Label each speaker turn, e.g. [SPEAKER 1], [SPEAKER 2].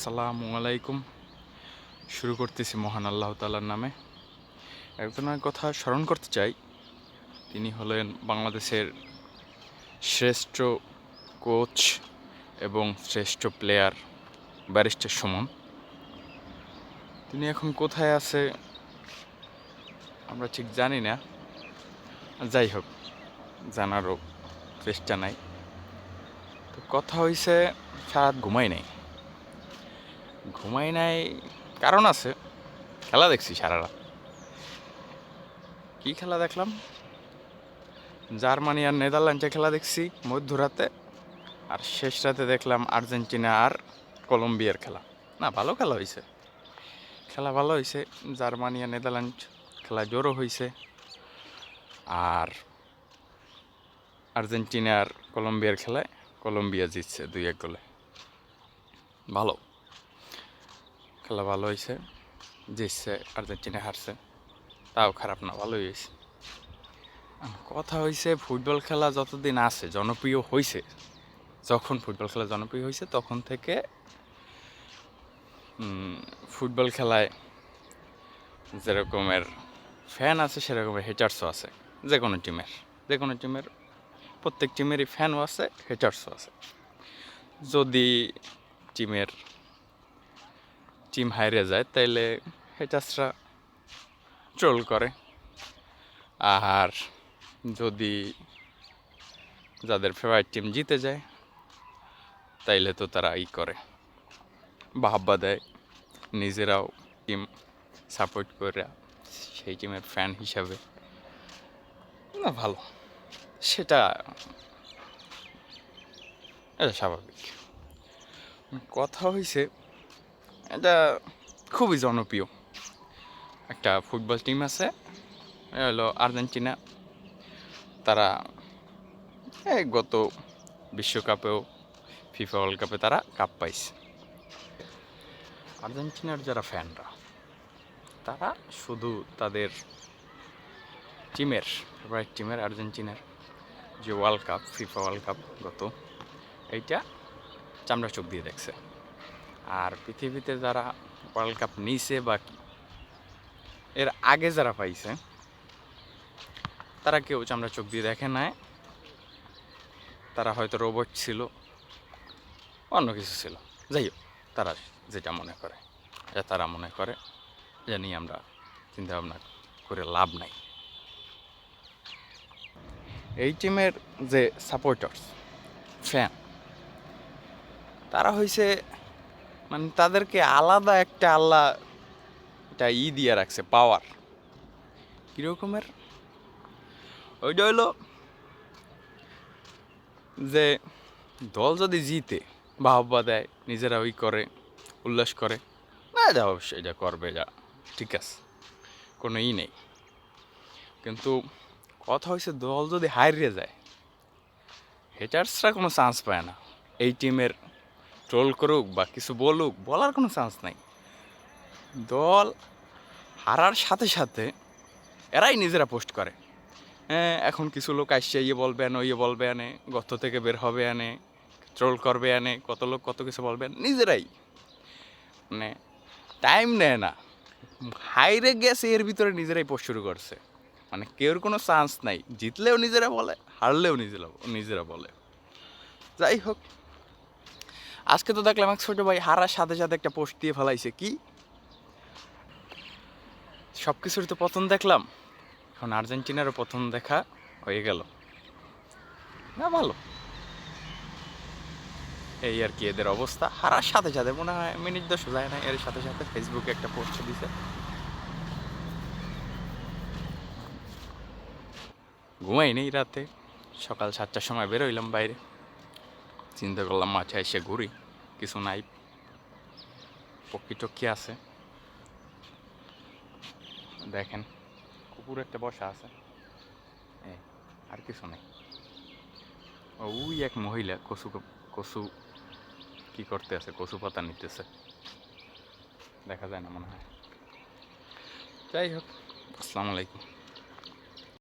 [SPEAKER 1] আসসালামু আলাইকুম। শুরু করতেছি মহান আল্লাহ তালার নামে। একজনের কথা স্মরণ করতে চাই। তিনি হলেন বাংলাদেশের শ্রেষ্ঠ কোচ এবং শ্রেষ্ঠ প্লেয়ার ব্যারিস্টার সুমন। তিনি এখন কোথায় আছে আমরা ঠিক জানি না। যাই হোক, জানারও চেষ্টা নাই। তো কথা হয়েছে সারাত ঘুমাই নাই। ঘুমাই নাই, কারণ আছে, খেলা দেখছি সারা রাত কী খেলা দেখলাম? জার্মানি আর নেদারল্যান্ডে খেলা দেখছি মধ্যরাতে, আর শেষ রাতে দেখলাম আর্জেন্টিনা আর কলম্বিয়ার খেলা। না, ভালো খেলা হয়েছে খেলা ভালো হয়েছে জার্মানি আর নেদারল্যান্ড খেলা জোরও হয়েছে আর আর্জেন্টিনা আর কলম্বিয়ার খেলায় কলম্বিয়া জিতছে দুই এক গোলে। ভালো। খেলা ভালো হয়েছে জিতছে, আর্জেন্টিনা হারছে, তাও খারাপ না, ভালোই হয়েছে কথা হয়েছে ফুটবল খেলা যতদিন আছে, জনপ্রিয় হয়েছে যখন ফুটবল খেলা জনপ্রিয় হয়েছে তখন থেকে ফুটবল খেলায় যেরকমের ফ্যান আছে, সেরকমের হেটার্সও আছে যে কোনো টিমের যে কোনো টিমের প্রত্যেক টিমেরই ফ্যানও আছে হেটার্সও আছে। যদি টিমের টিম হাইরে যায়, তাইলে হেটাসরা ট্রোল করে। আর যদি যাদের ফেভারিট টিম জিতে যায়, তাইলে তো তারা ই করে। বাহাব্বা দেয়, নিজেরাও টিম সাপোর্ট করে, সেই টিমের ফ্যান হিসাবে। না, ভালো। সেটা এটা স্বাভাবিক। কথা হয়েছে এটা খুবই জনপ্রিয়। একটা ফুটবল টিম আছে হলো আর্জেন্টিনা। তারা এই গত বিশ্বকাপেও ফিফা ওয়ার্ল্ড কাপে তারা কাপ পাইছে। আর্জেন্টিনার যারা ফ্যানরা তারা শুধু তাদের টিমের ফেভারিট টিমের আর্জেন্টিনার যে world cup FIFA world cup গত, এইটা চামড়া চোখ দিয়ে দেখছে। আর পৃথিবীতে যারা ওয়ার্ল্ড কাপ নিছে বা এর আগে যারা পাইছে, তারা কেউ চামড়া চোখ দিয়ে দেখে নাই, তারা হয়তো রোবট ছিল, অন্য কিছু ছিল। যাই হোক, তারা যেটা মনে করে যা তারা মনে করে জানি আমরা চিন্তা ভাবনা করে লাভ নাই। এই টিমের যে সাপোর্টার্স ফ্যান তারা হয়েছে মানে তাদেরকে আলাদা একটা আল্লাহ এটা ই দিয়ে রাখছে পাওয়ার কীরকমের? ওইটা হইল যে দল যদি জিতে, বাহবা দেয়, নিজেরা ওই করে, উল্লাস করে, না যা অবশ্যই, এটা করবে যা ঠিক আছে, কোনো ই নেই। কিন্তু কথা হয়েছে দল যদি হারিয়ে যায় হেটার্সরা কোনো চান্স পায় না, এই টিমের ট্রোল করুক বা কিছু বলুক, বলার কোনো চান্স নাই। দল হারার সাথে সাথে এরাই নিজেরা পোস্ট করে। হ্যাঁ এখন কিছু লোক আসছে ইয়ে বলবে আনে ইয়ে বলবে আনে, গর্ত থেকে বের হবে আনে ট্রোল করবে আনে, কত লোক কত কিছু বলবে নিজেরাই। মানে টাইম নেয় না। হাইরে গেছে, এর ভিতরে নিজেরাই পোস্ট শুরু করছে। মানে কেউর কোনো চান্স নাই। জিতলেও নিজেরা বলে, হারলেও নিজেরা নিজেরা বলে। যাই হোক। আজকে তো দেখলাম এক ছোটো ভাই হারার সাথে সাথে একটা পোস্ট দিয়ে ফেলাইছে। কি? সব কিছুর তো পতন দেখলাম। এখন আর্জেন্টিনারও প্রথম দেখা হয়ে গেল। না, ভালো। এই আর কি এদের অবস্থা। হারার সাথে সাথে মনে হয় মিনিট দশ যায় না, এর সাথে সাথে ফেসবুকে একটা পোস্ট দিছে। ঘুমাই নেই রাতে। সকাল সাতটার সময় বেরোইলাম বাইরে। চিন্তা করলাম মাঠে এসে ঘুরি, কিছু নাই। টক্ষী আছে? দেখেন, কুকুর একটা বসা আছে। আর কিছু নেই। ওই এক মহিলা কচু কচু কি করতে আছে, কচু পাতা নিতেছে। দেখা যায় না মনে হয়। যাই হোক, আসসালামু আলাইকুম।